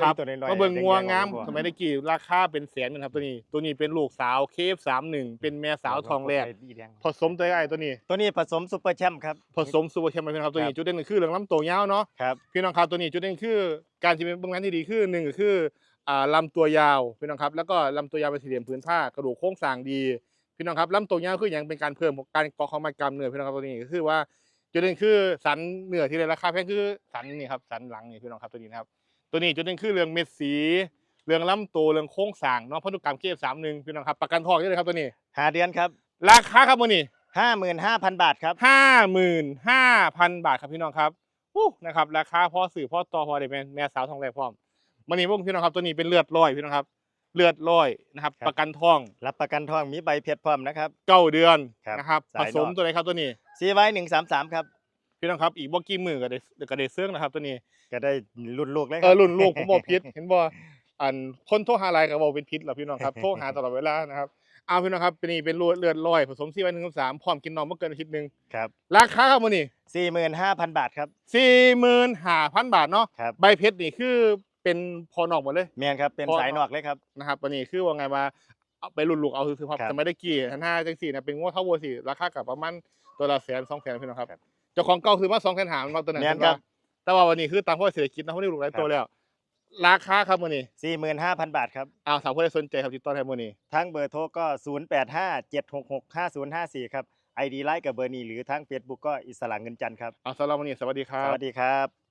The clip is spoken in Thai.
ครับตัวน้อยๆมาเบิ่งงัวงามแดๆสมัยตะกี้ราคาเป็นแสนนะครับตัวนี้ ตัวนี้เป็นลูกสาวเคฟสามหนึ่งเป็นแม่สาวทองแรกผสมตัวไอ้ตัวนี้ ตัวนี้ผสมซุปเปอร์แชมป์ครับผสมซูเปอร์แชมป์ไปครับตัวคนี้รับจุดเด่นก็คือเรื่องลำตัวยาวเนาะครับพี่น้องครับตัวนี้จุดเด่นคือ การที่เป็นเบื้องหลังที่ดีคือหนึ่งก็คืออ่าลำตัวยาวพี่น้องครับแล้วก็ลำตัวยาวเป็นสี่เหลี่ยมพื้นผ้ากระดูกโครงสร้างดีพี่น้องครับลำตัวยาวคืออย่างเป็นการเพิ่มการเกาะของมัดกล้ามเนื้อพี่น้องครับตัวนี้ก็คือว่าจุดเด่นคือสันเนื้อที่ได้ราคาแพงคือสันนี่ครับสันหลังนี่พี่น้องครับตัวนี้นะครับ ตัวนี้จุดเด่นคือเรื่องเม็ดสีเรื่องลำตัวเรื่องโครงสร้างเนาะพันธุกรรมเคฟสามหนึ่งพี่น้องครับประกันทองได้เลยครับตัวนี้หาเดือนครับราคาครับวันนี้ห้าหมื่นห้าพันบาทครับห้าหมื่นห้าพันบาทครับพี่น้องครับอู้นะครับราคาพอสื่อพอต่อพอได้แม่แม่สาวทองแรกพร้อมวันนี้พวกพี่น้องครับตัวนี้เป็นเลือดลอยพี่น้องครับ เลือดลอยนะครับครับประกันทอง รับประกันทองมีใบเพชรพร้อมนะครับเก้าเดือนครับนะครับผสายนอกสมตัวไหนครับตัวนี้ซีไว้หนึ่งสามสามครับ พี่น้องครับอีกบ่กี่มือก็ได้ก็ได้เสื้องนะครับ ตัวนี้ก็ได้รุ่นลูกเลยคเอรัอรุ่นลูกผมบอกพิษเห็นบ่อันคนโทรหาไลน์ก็บอกเป็นพิษเหรอพี่น้องครับโทรหาตลอดเวลานะครับเอาพี่น้องครับเป็นนี่เป็นเลือดลอยผสมซีไว้หนึ่งสามพร้อมกินนมเมื่อเกินอาทิตย์หนึ่งครับราคาครับวันนี้สี่หมื่นห้าพันบาทครับสี่หมื่นห้าพันบาทเนาะครับใบเพชรนี่คือเป็นพอนอกหมดเลยเมียนครับเป็นพอ สายนอกเลยครับ นะครับวันนี้คือว่าไงว่าเอาไปรุ่นลูกเอาคือพอครับจะไม่ได้กี่ทันห้าจังสี่นะเป็นงวดเท่าวัวสี่ราคากับประมาณตัวละแสนสองแสนพี่น้องครับครับเจ้าของเก่าคือมาสองแสนหามันมาตัวนั้นแม่นเป็นครัว่าบแต่ว่าวันนี้คือตามพ่อเศรษฐกิจนะเขาได้ลูกหลายตัวแล้ว ราคาครับวันนี้สี่หมื่นห้าพันบาทครับเอาสาวผู้ใดสนใจครับติดต่อได้วันนี้ทั้งเบอร์โทรก็ศูนย์แปดห้าเจ็ดหกหกห้าศูนย์ห้าสี่ครับไอดีไลน์กับเบอร์นี้หรือทั้งเฟซบุ๊กก็อิสระเงินจันทร์ครับเอาสำหรับวันนี้สวัสดีครัสบวัสดีครับ